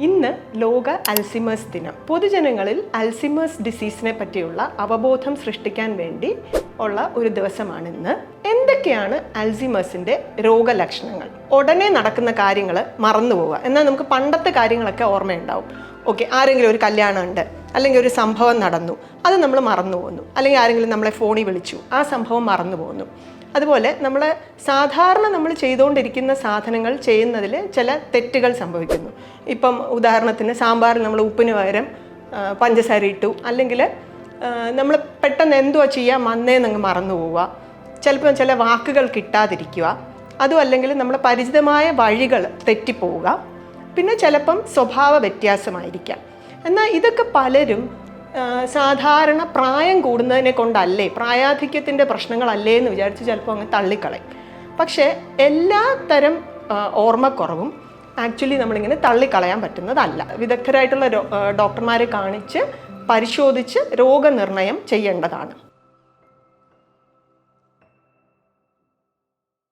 ഇന്ന് ലോക അൽസിമേഴ്സ് ദിനം. പൊതുജനങ്ങളിൽ അൽസിമേഴ്സ് ഡിസീസിനെ പറ്റിയുള്ള അവബോധം സൃഷ്ടിക്കാൻ വേണ്ടി ഉള്ള ഒരു ദിവസമാണിന്ന് എന്തൊക്കെയാണ് അൽസിമേഴ്സിന്റെ രോഗലക്ഷണങ്ങൾ? ഉടനെ നടക്കുന്ന കാര്യങ്ങൾ മറന്നു പോവുക എന്നാൽ നമുക്ക് പണ്ടത്തെ കാര്യങ്ങളൊക്കെ ഓർമ്മയുണ്ടാവും. ഓക്കെ ആരെങ്കിലും ഒരു കല്യാണം ഉണ്ട് അല്ലെങ്കിൽ ഒരു സംഭവം നടന്നു അത് നമ്മൾ മറന്നു പോകുന്നു അല്ലെങ്കിൽ ആരെങ്കിലും നമ്മളെ ഫോണിൽ വിളിച്ചു ആ സംഭവം മറന്നു പോകുന്നു അതുപോലെ നമ്മൾ സാധാരണ നമ്മൾ ചെയ്തുകൊണ്ടിരിക്കുന്ന സാധനങ്ങൾ ചെയ്യുന്നതിൽ ചില തെറ്റുകൾ സംഭവിക്കുന്നു. ഇപ്പം ഉദാഹരണത്തിന് സാമ്പാറിൽ നമ്മൾ ഉപ്പിന് പകരം പഞ്ചസാര ഇട്ടു. അല്ലെങ്കിൽ നമ്മൾ പെട്ടെന്ന് എന്തുവാ ചെയ്യാൻ വന്നേന്നങ്ങ് മറന്നു പോവുക. ചിലപ്പോൾ ചില വാക്കുകൾ കിട്ടാതിരിക്കുക. അതും അല്ലെങ്കിൽ നമ്മൾ പരിചിതമായ വഴികൾ തെറ്റിപ്പോവുക. പിന്നെ ചിലപ്പം സ്വഭാവ വ്യത്യാസമായിരിക്കാം. എന്നാൽ ഇതൊക്കെ പലരും സാധാരണ പ്രായം കൂടുന്നതിനെ കൊണ്ടല്ലേ പ്രായാധിക്യത്തിന്റെ പ്രശ്നങ്ങളല്ലേ എന്ന് വിചാരിച്ച് ചിലപ്പോൾ അങ്ങ് തള്ളിക്കളയും. പക്ഷേ എല്ലാ തരം ഓർമ്മക്കുറവും ആക്ച്വലി നമ്മളിങ്ങനെ തള്ളിക്കളയാൻ പറ്റുന്നതല്ല. വിദഗ്ധരായിട്ടുള്ള ഡോക്ടർമാരെ കാണിച്ച് പരിശോധിച്ച് രോഗനിർണയം ചെയ്യേണ്ടതാണ്.